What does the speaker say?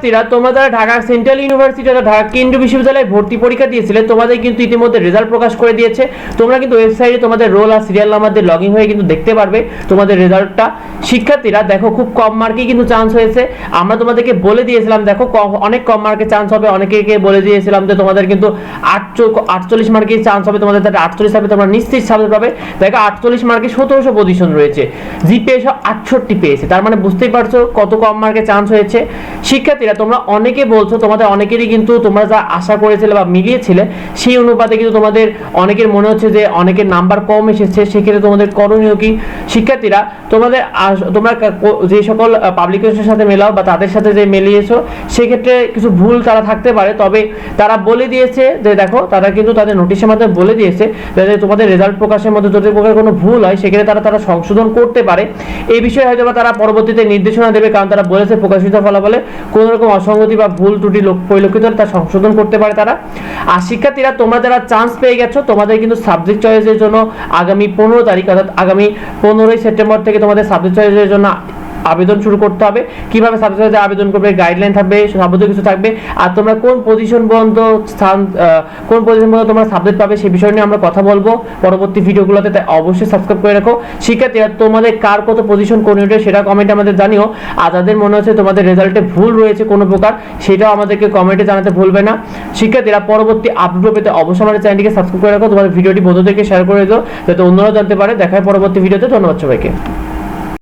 শিক্ষার্থীরা তোমরা যারা ঢাকা সেন্ট্রাল ইউনিভার্সিটি অথবা ঢাকা কেন্দ্রীয় বিশ্ববিদ্যালয়ে ভর্তি পরীক্ষা দিয়েছিলে, তোমাদের কিন্তু ইতিমধ্যে রেজাল্ট প্রকাশ করে দিয়েছে। তোমরা কিন্তু ওয়েবসাইটে তোমাদের রোল আর সিরিয়াল নাম্বার দিয়ে লগ ইন হয়ে কিন্তু দেখতে পারবে তোমাদের রেজাল্টটা শিক্ষার্থীরা দেখো খুব কম মার্কেই কিন্তু চান্স হয়েছে। আমরা তোমাদেরকে বলে দিয়েছিলাম, দেখো অনেক কম মার্কে চান্স হবে। অনেকে বলে দিয়েছিলাম যে তোমাদের কিন্তু আটচল্লিশ মার্কে চান্স হবে, তোমাদের তাতে আটচল্লিশ হবে, তোমরা নিশ্চিত সাথে পাবে। দেখো আটচল্লিশ মার্কে সতেরোশো পজিশন রয়েছে। জিপিএ আটষট্টি পেয়েছে। তার মানে বুঝতেই পারছ কত কম মার্কে চান্স হয়েছে। শিক্ষার্থীরা তোমরা অনেকে বলছো, তোমাদের অনেকেরই কিন্তু তোমরা যা আশা করেছিলে বা মিলিয়েছিলে, সেই অনুপাতে কিন্তু তোমাদের অনেকের মনে হচ্ছে যে অনেকের নাম্বার কম এসেছে, সেক্ষেত্রে তোমাদের করণীয় কি? শিক্ষার্থীরা, তোমাদের তোমরা যে সকল পাবলিকেশনের সাথে মেলাও বা তাদের সাথে যে মিলিয়েছো, সেক্ষেত্রে কিছু ভুল তারা থাকতে পারে। তবে তারা বলে দিয়েছে যে, দেখো, তারা কিন্তু তাদের নোটিশের মাধ্যমে বলে দিয়েছে যাতে তোমাদের রেজাল্ট প্রকাশের মধ্যে যদি প্রকার কোনো ভুল হয়, সেক্ষেত্রে তারা তারা সংশোধন করতে পারে। এই বিষয়ে হয়তো তারা পরবর্তীতে নির্দেশনা দেবে, কারণ তারা বলেছে প্রকাশিত ফলাফলে। কোনো রকম অসঙ্গতি বা ভুল ত্রুটি লোক- পরিলক্ষিত হলে তা সংশোধন করতে পারে তারা। আর শিক্ষার্থীরা, তোমরা যারা চান্স পেয়ে গেছো, তোমাদের কিন্তু সাবজেক্ট চয়েসের জন্য আগামী পনেরো তারিখ, অর্থাৎ আগামী পনেরোই সেপ্টেম্বর থেকে তোমাদের সাবজেক্ট চয়েসের জন্য আবেদন শুরু করতে হবে। কীভাবে সাবজেক্ট আবেদন করবে গাইডলাইন থাকবে সাবজেক্ট কিছু থাকবে, আর তোমরা কোন পজিশন পর্যন্ত স্থান কোন পজিশন পর্যন্ত তোমরা সাবজেক্ট পাবে সেই বিষয় নিয়ে আমরা কথা বলব। পরবর্তী ভিডিওগুলোতে তাই অবশ্যই সাবস্ক্রাইব করে রাখো। শিক্ষার্থীরা তোমাদের কার কত পজিশন কোন ইউনিটে সেটা কমেন্টে আমাদের জানিও। আর যাদের মনে হচ্ছে তোমাদের রেজাল্টে ভুল রয়েছে কোনো প্রকার, সেটাও আমাদেরকে কমেন্টে জানাতে ভুলবে না। শিক্ষার্থীরা, পরবর্তী আপডেট পেতে অবশ্যই আমাদের চ্যানেলটিকে সাবস্ক্রাইব করে রাখো। তোমাদের ভিডিওটি বন্ধুদেরকে শেয়ার করে দিও, যাতে অন্যরাও জানতে পারে। দেখায় পরবর্তী ভিডিওতে। ধন্যবাদ সবাইকে।